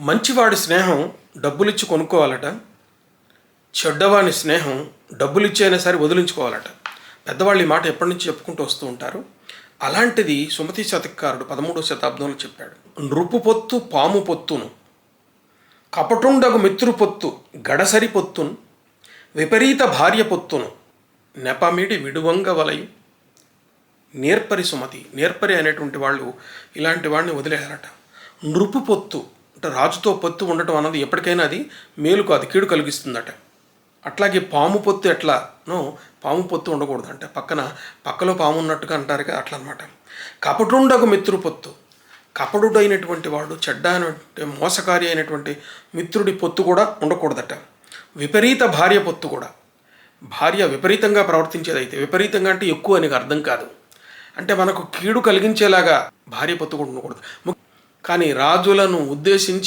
మంచివాడి స్నేహం డబ్బులిచ్చి కొనుక్కోవాలట చెడ్డవాని స్నేహం డబ్బులిచ్చైనా సరే వదిలించుకోవాలట. పెద్దవాళ్ళు ఈ మాట ఎప్పటి నుంచి చెప్పుకుంటూ వస్తూ ఉంటారు? అలాంటిది సుమతి శతకారుడు పదమూడవ శతాబ్దంలో చెప్పాడు. నృపు పొత్తు పాము పొత్తును. కపటుండగు మిత్రు పొత్తు గడసరి పొత్తును. విపరీత భార్య పొత్తును. నెపమిడి విడువంగ వలయు. నేర్పరి సుమతి నేర్పరి అనేటువంటి వాళ్ళు ఇలాంటి వాడిని వదిలేయాలట. నృపు పొత్తు అంటే రాజుతో పొత్తు ఉండటం అన్నది ఎప్పటికైనా అది మేలుకు అది కీడు కలిగిస్తుందట. అట్లాగే పాము పొత్తు ఎట్లానో పాము పొత్తు ఉండకూడదు అంటే పక్కన పక్కలో పాము ఉన్నట్టుగా అంటారు కదా అట్లా అనమాట కపటుండకు మిత్రు పొత్తు. కపడుడైనటువంటి వాడు చెడ్డ అయినటువంటి మోసకారి అయినటువంటి మిత్రుడి పొత్తు కూడా ఉండకూడదట. విపరీత భార్య పొత్తు కూడా. భార్య విపరీతంగా ప్రవర్తించేదైతే విపరీతంగా అంటే ఎక్కువ అని అర్థం కాదు. అంటే మనకు కీడు కలిగించేలాగా భార్య పొత్తు కూడా ఉండకూడదు. కానీ రాజులను ఉద్దేశించి